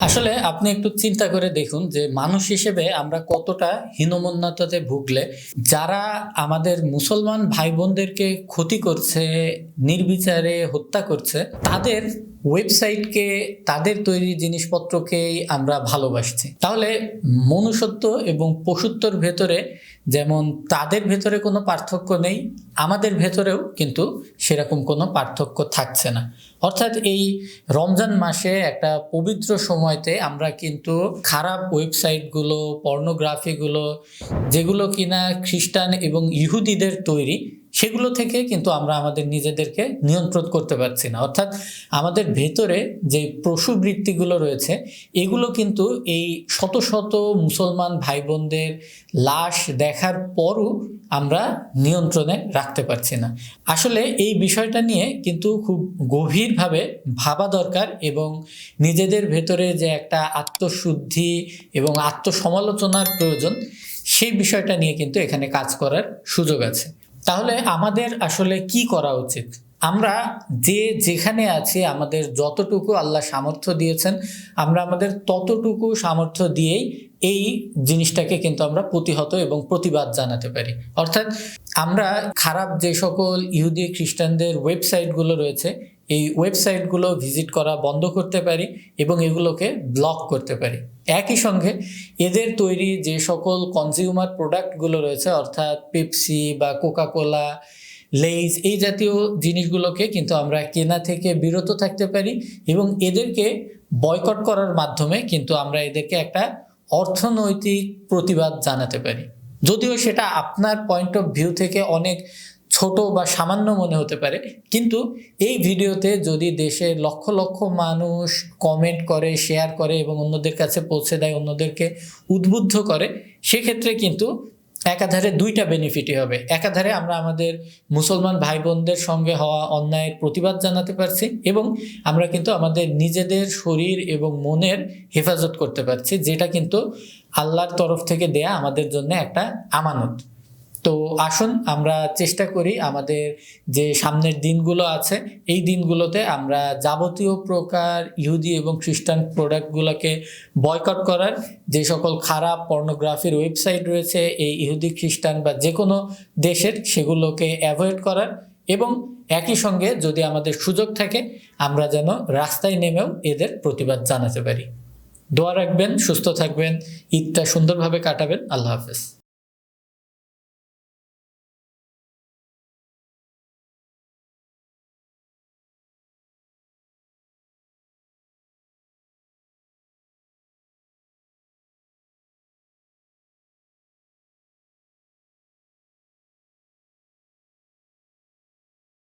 আসলে আপনি একটু চিন্তা করে দেখুন যে মানুষ হিসেবে আমরা কতটা হীনমন্যতাতে ভুগলে, যারা আমাদের মুসলমান ভাই বোনদেরকে ক্ষতি করছে, নির্বিচারে হত্যা করছে, তাদের ওয়েবসাইটকে তাদের তৈরি জিনিসপত্রকেই আমরা ভালোবাসছি। তাহলে মনুষ্যত্ব এবং পশুত্বর ভেতরে যেমন তাদের ভেতরে কোনো পার্থক্য নেই, আমাদের ভেতরেও কিন্তু সেরকম কোনো পার্থক্য থাকছে না। অর্থাৎ এই রমজান মাসে একটা পবিত্র সময়তে আমরা কিন্তু খারাপ ওয়েবসাইটগুলো পর্নোগ্রাফিগুলো যেগুলো কিনা খ্রিস্টান এবং ইহুদিদের তৈরি সেগুলো থেকে কিন্তু আমরা আমাদের নিজেদেরকে নিয়ন্ত্রণ করতে পারছি না। অর্থাৎ আমাদের ভেতরে যে প্রসূবৃত্তিগুলো রয়েছে, এগুলো কিন্তু এই শত শত মুসলমান ভাই বোনদের লাশ দেখার পরও আমরা নিয়ন্ত্রণে রাখতে পারছি না। আসলে এই বিষয়টা নিয়ে কিন্তু খুব গভীরভাবে ভাবা দরকার এবং নিজেদের ভেতরে যে একটা আত্মশুদ্ধি এবং আত্মসমালোচনার প্রয়োজন, সেই বিষয়টা নিয়ে কিন্তু এখানে কাজ করার সুযোগ আছে। তাহলে আমাদের আসলে কি করা উচিত? আমরা যে যেখানে আছি আমাদের যতটুকু আল্লাহ সামর্থ্য দিয়েছেন আমরা আমাদের ততটুকু সামর্থ্য দিয়েই এই জিনিসটাকে কিন্তু আমরা প্রতিহত এবং প্রতিবাদ জানাতে পারি। অর্থাৎ আমরা খারাপ যে সকল ইহুদি খ্রিস্টানদের ওয়েবসাইটগুলো রয়েছে এই ওয়েবসাইটগুলো ভিজিট করা বন্ধ করতে পারি এবং এগুলোকে ব্লক করতে পারি। একই সঙ্গে এদের তৈরি যে সকল কনজিউমার প্রোডাক্টগুলো রয়েছে, অর্থাৎ পেপসি বা কোকাকোলা লেইজ এই জাতীয় জিনিসগুলোকে কিন্তু আমরা কেনা থেকে বিরত থাকতে পারি এবং এদেরকে বয়কট করার মাধ্যমে কিন্তু আমরা এদেরকে একটা অর্থনৈতিক প্রতিবাদ জানাতে পারি। যদিও সেটা আপনার পয়েন্ট অফ ভিউ থেকে অনেক ছোট বা সামান্য মনে হতে পারে। কিন্তু এই ভিডিওতে যদি দেশের লক্ষ লক্ষ মানুষ কমেন্ট করে শেয়ার করে এবং অন্যদের কাছে পৌঁছে দেয়, অন্যদেরকে উদ্বুদ্ধ করে, সেক্ষেত্রে কিন্তু একাধারে দুইটা বেনিফিটই হবে। একাধারে আমরা আমাদের মুসলমান ভাই বোনদের সঙ্গে হওয়া অন্যায়ের প্রতিবাদ জানাতে পারছি এবং আমরা কিন্তু আমাদের নিজেদের শরীর এবং মনের হেফাজত করতে পারছি, যেটা কিন্তু আল্লাহর তরফ থেকে দেয়া আমাদের জন্য একটা আমানত। তো আসুন আমরা চেষ্টা করি আমাদের যে সামনের দিনগুলো আছে, এই দিনগুলোতে আমরা যাবতীয় প্রকার ইহুদি এবং খ্রিস্টান প্রোডাক্টগুলোকে বয়কট করার যে সকল খারাপ পর্নোগ্রাফির ওয়েবসাইট রয়েছে, এই ইহুদি, খ্রিস্টান বা যে কোনো দেশের সেগুলোকে অ্যাভয়েড করার এবং একই সঙ্গে যদি আমাদের সুযোগ থাকে, আমরা যেন রাস্তায় নেমেও এদের প্রতিবাদ জানাতে পারি। দোয়া রাখবেন, সুস্থ থাকবেন, ঈদটা সুন্দরভাবে কাটাবেন। আল্লাহ হাফেজ।